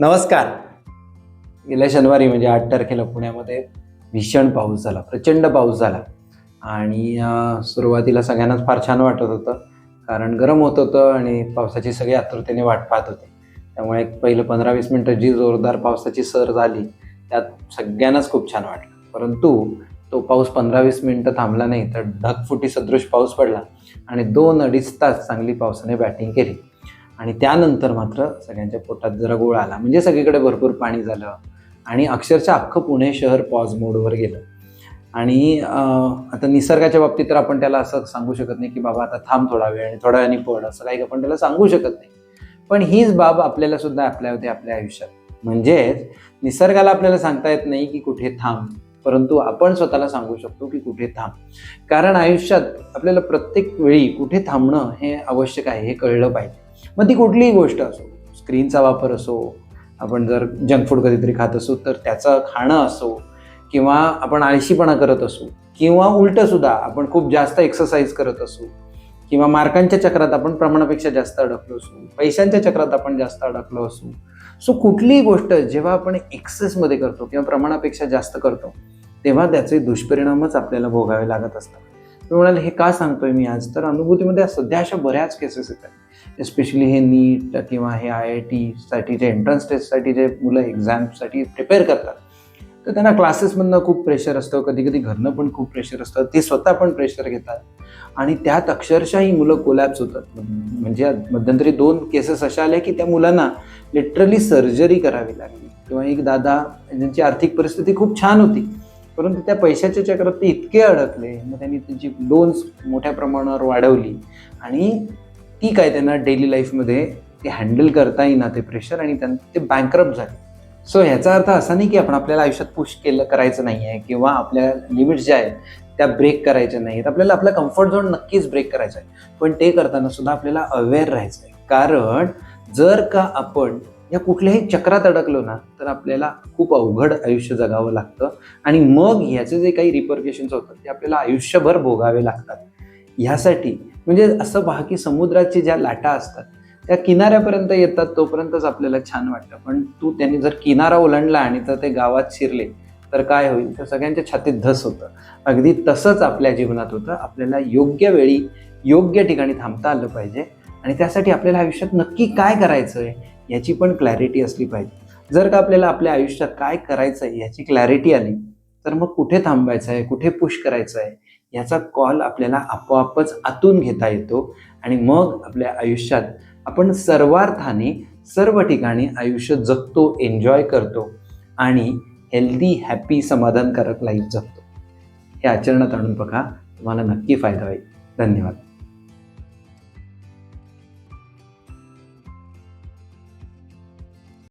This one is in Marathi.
नमस्कार. गेल्या शनिवारी म्हणजे आठ तारखेला पुण्यामध्ये भीषण पाऊस झाला प्रचंड पाऊस झाला. आणि सुरुवातीला सगळ्यांनाच फार छान वाटत होतं. कारण गरम होत होतं आणि पावसाची सगळी आतुरतेने वाट पाहत होते. त्यामुळे एक पहिलं पंधरा वीस मिनटं जी जोरदार पावसाची सर झाली त्यात सगळ्यांनाच खूप छान वाटलं. परंतु तो पाऊस पंधरा वीस मिनटं थांबला नाही तर ढगफुटी सदृश पाऊस पडला आणि दोन अडीच तास चांगली पावसाने बॅटिंग केली. आणि त्यानंतर मात्र सगळ्यांच्या पोटात जरा गोळ आला. म्हणजे सगळीकडे भरपूर पाणी झालं आणि अक्षरशः अख्खं पुणे शहर पॉज मोडवर गेलं. आणि आता निसर्गाच्या बाबतीत तर आपण त्याला असं सांगू शकत नाही की बाबा आता थांब थोडा वेळ आणि थोड्या वेळाने पड असं काही आपण त्याला सांगू शकत नाही. पण हीच बाब आपल्याला सुद्धा अप्लाय होते आपल्या आयुष्यात. म्हणजेच निसर्गाला आपल्याला सांगता येत नाही की कुठे थांब परंतु आपण स्वतःला सांगू शकतो की कुठे थांब. कारण आयुष्यात आपल्याला प्रत्येक वेळी कुठे थांबणं हे आवश्यक आहे हे कळलं पाहिजे. मग ती कुठलीही गोष्ट असो स्क्रीनचा वापर असो आपण जर जंक फूड कधीतरी खात असू तर त्याचं खाणं असो किंवा आपण आळशीपणा करत असू किंवा उलटं सुद्धा आपण खूप जास्त एक्सरसाइज करत असू किंवा मार्कांच्या चक्रात आपण प्रमाणापेक्षा जास्त अडकलो असू पैशांच्या चक्रात आपण जास्त अडकलो असू सो कुठलीही गोष्ट जेव्हा आपण एक्सेसमध्ये करतो किंवा प्रमाणापेक्षा जास्त करतो तेव्हा त्याचे दुष्परिणामच आपल्याला भोगावे लागत असतात. तुम्ही म्हणाल हे का सांगतोय मी आज? तर अनुभूतीमध्ये सध्या अशा बऱ्याच केसेस येतात. एस्पेशली हे नीट किंवा हे आय आय टीसाठी जे एंट्रन्स टेस्टसाठी जे मुलं एक्झामसाठी प्रिपेअर करतात तर त्यांना क्लासेसमधनं खूप प्रेशर असतं. कधी कधी घरनं पण खूप प्रेशर असतं. ते स्वतः पण प्रेशर घेतात. आणि त्यात अक्षरशः ही मुलं कोलॅप्स होतात. म्हणजे मध्यंतरी दोन केसेस अशा आल्या की त्या मुलांना लिटरली सर्जरी करावी लागली. किंवा एक दादा ज्यांची आर्थिक परिस्थिती खूप छान होती परंतु त्या पैशाच्या चक्रात ते इतके अडकले मग त्यांनी त्यांची लोन्स मोठ्या प्रमाणावर वाढवली आणि ती काय त्यांना डेली लाईफमध्ये ते हँडल करता येईना ते प्रेशर आणि त्यांना ते बँकरप्ट झाले. सो ह्याचा अर्थ असा नाही की आपण आपल्याला आयुष्यात पुश केलं करायचं नाही आहे किंवा आपल्या लिमिट्स ज्या आहेत त्या ब्रेक करायच्या नाहीत आपल्याला आपला कम्फर्ट झोन नक्कीच ब्रेक करायचा आहे. पण ते करताना सुद्धा आपल्याला अवेअर राहायचं आहे. कारण जर का आपण या कुठल्याही चक्रात अडकलो ना तर आपल्याला खूप अवघड आयुष्य जगावं लागतं. आणि मग ह्याचे जे काही रिपरकेशन्स होतात ते आपल्याला आयुष्यभर भोगावे लागतात. ह्यासाठी म्हणजे असं पहा की समुद्राची ज्या लाटा असतात त्या किनाऱ्यापर्यंत येतात तोपर्यंतच आपल्याला छान वाटतं. पण तू त्यांनी जर किनारा ओलांडला आणि तर ते गावात शिरले तर काय होईल? तर सगळ्यांच्या छातीत धस होतं. अगदी तसंच आपल्या जीवनात होतं. आपल्याला योग्य वेळी योग्य ठिकाणी थांबता आलं पाहिजे. आणि त्यासाठी आपल्याला आयुष्यात नक्की काय करायचं आहे याची पण क्लॅरिटी असली पाहिजे. जर का आपल्याला आपल्या आयुष्यात काय करायचं आहे याची क्लॅरिटी आली तर मग कुठे थांबायचं आहे कुठे पुश करायचं आहे याचा कॉल आपल्याला आपोआपच आतून घेता येतो आणि मग आपल्या आयुष्यात आपण सर्वार्थाने सर्व ठिकाणी आयुष्य जगतो एन्जॉय करतो आणि हेल्दी हॅपी समाधानकारक लाईफ जगतो. हे आचरणात आणून बघा तुम्हाला नक्की फायदा होईल. धन्यवाद.